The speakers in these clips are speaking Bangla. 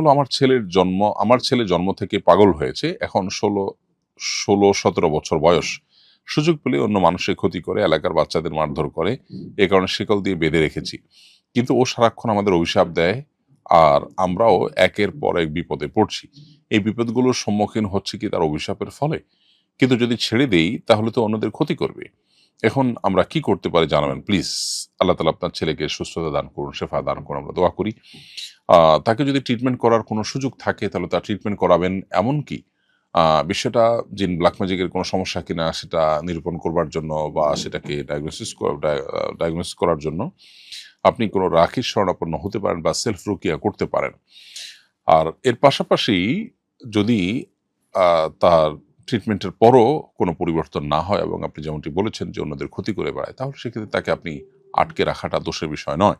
হলো আমার ছেলের জন্ম, আমার ছেলে জন্ম থেকে পাগল হয়েছে। এখন ষোলো ষোলো, সতেরো বছর বয়স। সুযোগ পেলে অন্য মানুষের ক্ষতি করে, এলাকার বাচ্চাদের মারধর করে। এ কারণে শিকল দিয়ে বেঁধে রেখেছি। কিন্তু ও সারাক্ষণ আমাদের অভিশাপ দেয় আর আমরাও একের পর এক বিপদে পড়ছি। এই বিপদগুলোর সম্মুখীন হচ্ছে কি তার অভিশাপের ফলে? কিন্তু যদি ছেড়ে দেই, তাহলে তো অন্যদের ক্ষতি করবে। এখন আমরা কি করতে পারি জানাবেন? প্লিজ, আল্লাহ তালা আপনার ছেলেকে সুস্থতা দান করুন, শেফা দান করুন। আমরা দোয়া করি। তাকে যদি ট্রিটমেন্ট করার কোনো সুযোগ থাকে, তাহলে তার ট্রিটমেন্ট করাবেন এমনকি বিষয়টা জিন ব্ল্যাক ম্যাজিকের কোনো সমস্যা কিনা সেটা নিরূপণ করবার জন্য বা সেটাকে ডায়াগনোসিস ডায়াগনোসিস করার জন্য আপনি কোনো রাখির শরণাপন্ন হতে পারেন বা সেলফ রুকিয়া করতে পারেন। আর এর পাশাপাশি যদি তার ট্রিটমেন্টের পরও কোনো পরিবর্তন না হয় এবং আপনি যেমনটি বলেছেন যে অন্যদের ক্ষতি করে বেড়ায়, তাহলে সেক্ষেত্রে তাকে আপনি আটকে রাখাটা দোষের বিষয় নয়।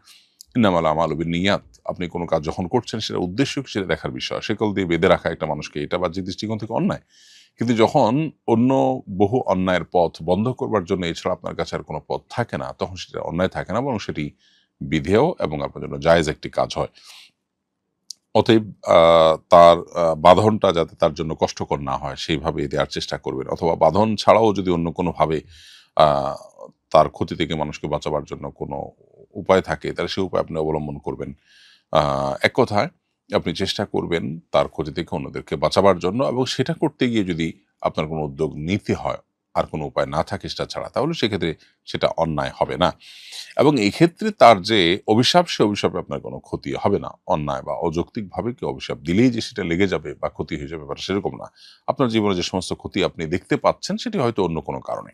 ইন্নামাল আমাল নিয়াত। আপনি কোনো কাজ যখন করছেন, সেটা উদ্দেশ্য কি সেটা দেখার বিষয়। সেকল দিয়ে বেঁধে রাখা একটা মানুষকে, এটা বাহ্যিক দৃষ্টিকোণ থেকে অন্যায়। কিন্তু যখন অন্য বহু অন্যায়ের পথ বন্ধ করবার জন্য এছাড়া আপনার কাছে আর কোনো পথ থাকে না, তখন সেটা অন্যায় থাকে না, বরং সেটি বিধেয় এবং আপনার জন্য জায়েজ একটি কাজ হয়। অতএব তার বাঁধনটা যাতে তার জন্য কষ্টকর না হয়, সেইভাবে দেওয়ার চেষ্টা করবেন। অথবা বাঁধন ছাড়াও যদি অন্য কোনোভাবে তার ক্ষতি থেকে মানুষকে বাঁচাবার জন্য কোনো উপায় থাকে, তাহলে সেই উপায় আপনি অবলম্বন করবেন। এক কথায় আপনি চেষ্টা করবেন তার ক্ষতি থেকে অন্যদেরকে বাঁচাবার জন্য এবং সেটা করতে গিয়ে যদি আপনার কোনো উদ্যোগ নিতে হয়, আর কোনো উপায় না থাকে সেটা ছাড়া, তাহলে সেক্ষেত্রে সেটা অন্যায় হবে না। এবং এই ক্ষেত্রে তার যে অভিশাপ, সে অভিশাপে আপনার কোনো ক্ষতি হবে না। অন্যায় বা অযৌক্তিকভাবে কেউ অভিশাপ দিলেই যে সেটা লেগে যাবে বা ক্ষতি হয়ে যাবে, ব্যাপারটা সেরকম না। আপনার জীবনে যে সমস্ত ক্ষতি আপনি দেখতে পাচ্ছেন, সেটি হয়তো অন্য কোনো কারণে।